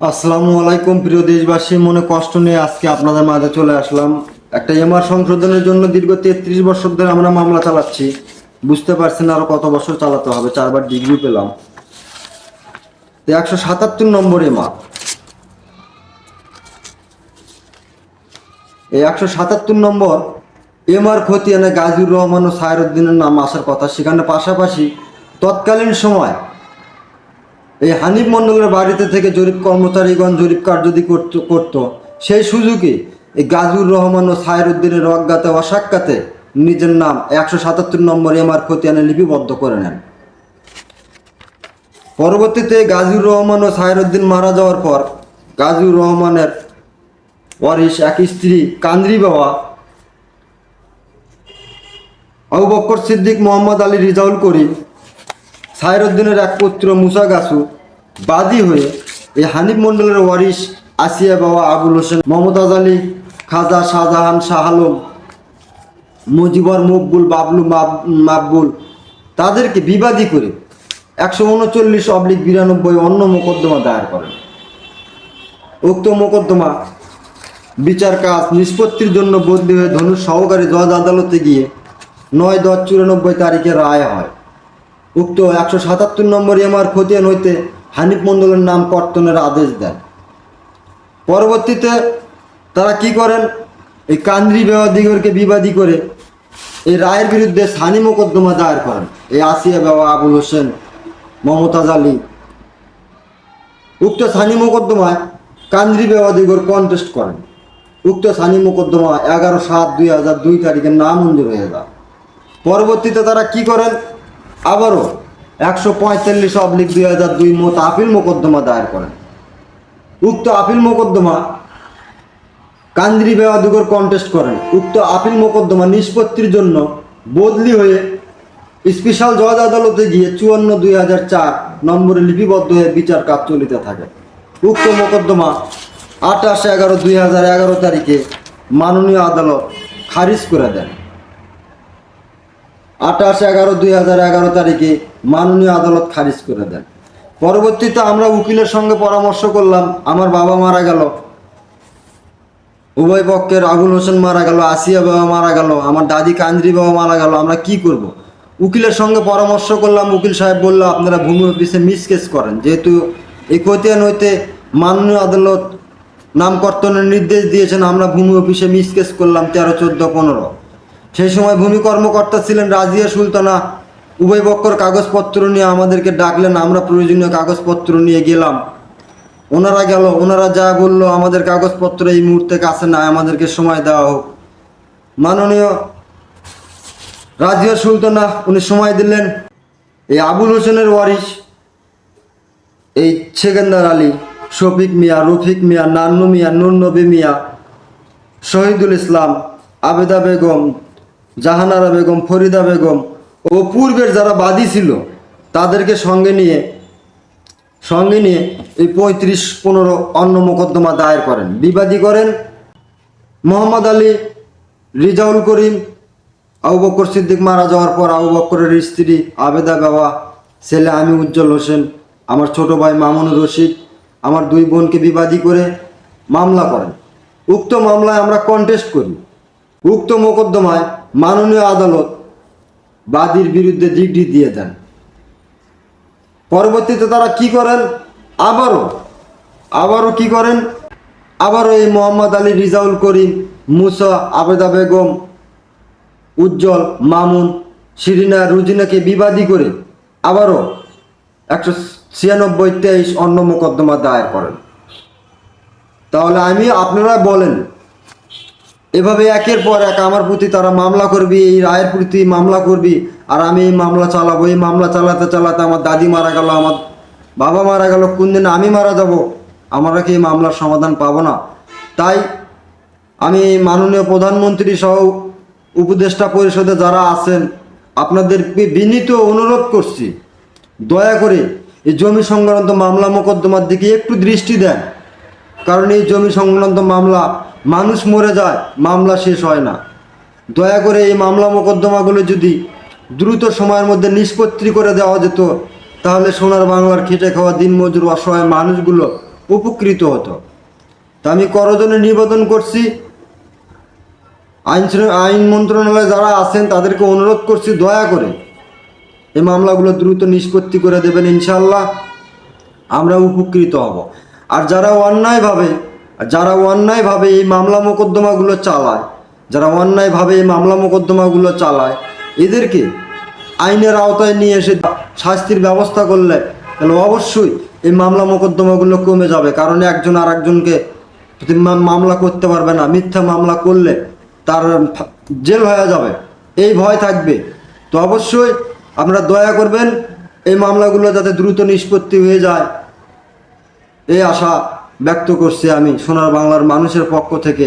আসসালামু আলাইকুম, প্রিয় দেশবাসী। মনে কষ্ট নিয়ে আজকে আপনাদের মাঝে চলে আসলাম। একটা এমআর সংশোধনের জন্য দীর্ঘ তেত্রিশ বছর ধরে আমরা মামলা চালাচ্ছি। বুঝতে পারছেন আরও কত বছর চালাতে হবে, চারবার ডিগ্রি পেলাম। একশো সাতাত্তর নম্বর এমআর। এই একশো সাতাত্তর নম্বর এমআর খতিয়ানে গাজীর রহমান ও সায়রুদ্দিনের নাম আসার কথা। সেখানে পাশাপাশি তৎকালীন সময় এই হানিফ মণ্ডলের বাড়িতে থেকে জরিপ কর্মচারীগণ জরিপ কার্য যদি করত। সেই সুযোগে এই গাজুর রহমান ও সায়রুদ্দিনের অজ্ঞাতে অসাক্ষাতে নিজের নাম একশো সাতাত্তর নম্বর এমআর খতিয়ানে লিপিবদ্ধ করে নেন। পরবর্তীতে গাজীর রহমান ও সায়রুদ্দিন মারা যাওয়ার পর গাজীর রহমানের ওয়ারিশ এক স্ত্রী কান্দ্রি বাবা, আবু বক্কর সিদ্দিক মোহাম্মদ আলী রিজাউল করিম সাইরুদ্দিনের এক পুত্র মুসা গাছু বাদী হয়ে এই হানিফ মণ্ডলের ওয়ারিশ আসিয়া বাবা আবুল হোসেন, মমতাজ আলী, খাজা শাহজাহান শাহ আলম, মুজিবর মকবুল, বাবলু মাব- মাকবুল তাদেরকে বিবাদী করে একশো উনচল্লিশ অবলিক বিরানব্বই অন্য মোকদ্দমা দায়ের করেন। উক্ত মোকদ্দমা বিচার কাজ নিষ্পত্তির জন্য বদলি হয়ে ধনুষ সহকারী জজ আদালতে গিয়ে নয় দশ চুরানব্বই তারিখে রায় হয়। উক্ত একশো সাতাত্তর নম্বর এমআর খতিয়ান হইতে হানিফ মণ্ডলের নাম কর্তনের আদেশ দেন। পরবর্তীতে তারা কি করেন? এই কান্দ্রি বেওয়াদিগরকে বিবাদী করে এই রায়ের বিরুদ্ধে সানি মোকদ্দমা দায়ের করেন। এই আসিয়া বেওয়া আবুল হোসেন, মমতাজ আলী। উক্ত সানি মোকদ্দমায় কান্দ্রি বেওয়াদিগর কন্টেস্ট করেন। উক্ত সানি মোকদ্দমা এগারো সাত দুই হাজার দুই তারিখে নাম মঞ্জুর হয়ে যায়। পরবর্তীতে তারা কি করেন? আবারও একশো পঁয়তাল্লিশ অবলিক দুই হাজার দুই মত আপিল মোকদ্দমা দায়ের করেন। উক্ত আপিল মোকদ্দমা কান্দ্রি বেওয়াদিগর কন্টেস্ট করেন। উক্ত আপিল মোকদ্দমা নিষ্পত্তির জন্য বদলি হয়ে স্পেশাল জজ আদালতে গিয়ে চুয়ান্ন দুই হাজার চার নম্বরে লিপিবদ্ধ হয়ে বিচার কাজ চলিতে থাকে। উক্ত মোকদ্দমা আঠাশ এগারো দুই হাজার এগারো তারিখে মাননীয় আদালত খারিজ করে দেন। আঠাশ এগারো দুই হাজার এগারো তারিখে মাননীয় আদালত খারিজ করে দেন। পরবর্তীতে আমরা উকিলের সঙ্গে পরামর্শ করলাম, আমার বাবা মারা গেল। উভয় পক্ষের আবুল হোসেন মারা গেল, আসিয়া বাবা মারা গেল, আমার দাদি কান্দ্রি বাবা মারা গেল, আমরা কি করব। উকিলের সঙ্গে পরামর্শ করলাম, উকিল সাহেব বলল, আপনারা ভূমি অফিসে মিসকেস করেন। যেহেতু এই খতিয়ান হইতে মাননীয় আদালত নামকর্তনের নির্দেশ দিয়েছেন, আমরা ভূমি অফিসে মিসকেস করলাম তেরো, চোদ্দ, পনেরো। সেই সময় ভূমি কর্মকর্তা ছিলেন রাজিয়া সুলতানা। উভয় পক্ষর কাগজপত্র নিয়ে আমাদেরকে ডাকলেন, আমরা প্রয়োজনীয় কাগজপত্র নিয়ে গেলাম। ওনারা গেল, ওনারা যা বলল, আমাদের কাগজপত্র এই মুহূর্তে কাছে না আমাদেরকে সময় দেওয়া হোক। মাননীয় রাজিয়া সুলতানা, উনি সময় দিলেন এই আবুল হোসেনের ওয়ারিশ, এই সেকেন্দার আলী, শফিক মিয়া, রফিক মিয়া, নান্নু মিয়া, নুরনবী মিয়া, শহীদুল ইসলাম, আবেদা বেগম জাহানারা বেগম, ফরিদা বেগম ও পূর্বের যারা বাদী ছিল, তাদেরকে সঙ্গে নিয়ে সঙ্গে নিয়ে এই পঁয়ত্রিশ, পনেরো অন্য মোকদ্দমা দায়ের করেন। বিবাদী করেন মোহাম্মদ আলী রিজাউল করিম, আবু বক্কর সিদ্দিক মারা যাওয়ার পর আবু বক্করের স্ত্রী আবেদা বাবা, ছেলে আমি উজ্জ্বল হোসেন, আমার ছোট ভাই মামুনুর রশিদ, আমার দুই বোনকে বিবাদী করে মামলা করেন। উক্ত মামলায় আমরা কন্টেস্ট করি। উক্ত মোকদ্দমায় মাননীয় আদালত বাদীর বিরুদ্ধে ডিগ্রি দিয়ে দেন। পরবর্তীতে তারা কি করেন? আবারও আবারও কি করেন? আবারও এই মোহাম্মদ আলী রিজাউল করিম, মুসা আবেদা বেগম, উজ্জ্বল, মামুন, শিরিনা, রুজিনাকে বিবাদী করে আবারও একশো ছিয়ানব্বই তেইশ অন্য মোকদ্দমা দায়ের করেন। তাহলে আমি, আপনারা বলেন এভাবে একের পর এক আমার প্রতি তারা মামলা করবি, এই রায়ের প্রতি মামলা করবি, আর আমি এই মামলা চালাবো, এই মামলা চালাতে চালাতে আমার দাদি মারা গেল, আমার বাবা মারা গেল কোন দিন আমি মারা যাব? আমরা কি এই মামলার সমাধান পাবো না? তাই আমি মাননীয় প্রধানমন্ত্রী সহ উপদেষ্টা পরিষদে যারা আছেন আপনাদের বিনীত অনুরোধ করছি, দয়া করে এই জমি সংক্রান্ত মামলা মোকদ্দমার দিকে একটু দৃষ্টি দেন, কারণ এই জমি সংক্রান্ত মামলা মানুষ মরে যায়, মামলা শেষ হয় না। দয়া করে এই মামলা মোকদ্দমাগুলো যদি দ্রুত সময়ের মধ্যে নিষ্পত্তি করে দেওয়া যেত, তাহলে সোনার বাংলার খেটে খাওয়া দিনমজুর অসহায় মানুষগুলো উপকৃত হতো। তা আমি করজনে নিবেদন করছি। আইন আইন মন্ত্রণালয়ে যারা আছেন, তাদেরকে অনুরোধ করছি, দয়া করে এই মামলাগুলো দ্রুত নিষ্পত্তি করে দেবেন ইনশাল্লাহ আমরা উপকৃত হব। আর যারা অন্যায়ভাবে যারা অন্যায়ভাবে এই মামলা মোকদ্দমাগুলো চালায়, যারা অন্যায়ভাবে এই মামলা মোকদ্দমাগুলো চালায়, এদেরকে আইনের আওতায় নিয়ে এসে শাস্তির ব্যবস্থা করলে তাহলে অবশ্যই এই মামলা মোকদ্দমাগুলো কমে যাবে। কারণ একজন আর একজনকে মামলা করতে পারবে না, মিথ্যা মামলা করলে তার জেল হয়ে যাবে। এই ভয় থাকবে। তো অবশ্যই আপনারা দয়া করবেন এই মামলাগুলো যাতে দ্রুত নিষ্পত্তি হয়ে যায়। এই আশা ব্যক্ত করছি আমি সোনার বাংলার মানুষের পক্ষ থেকে।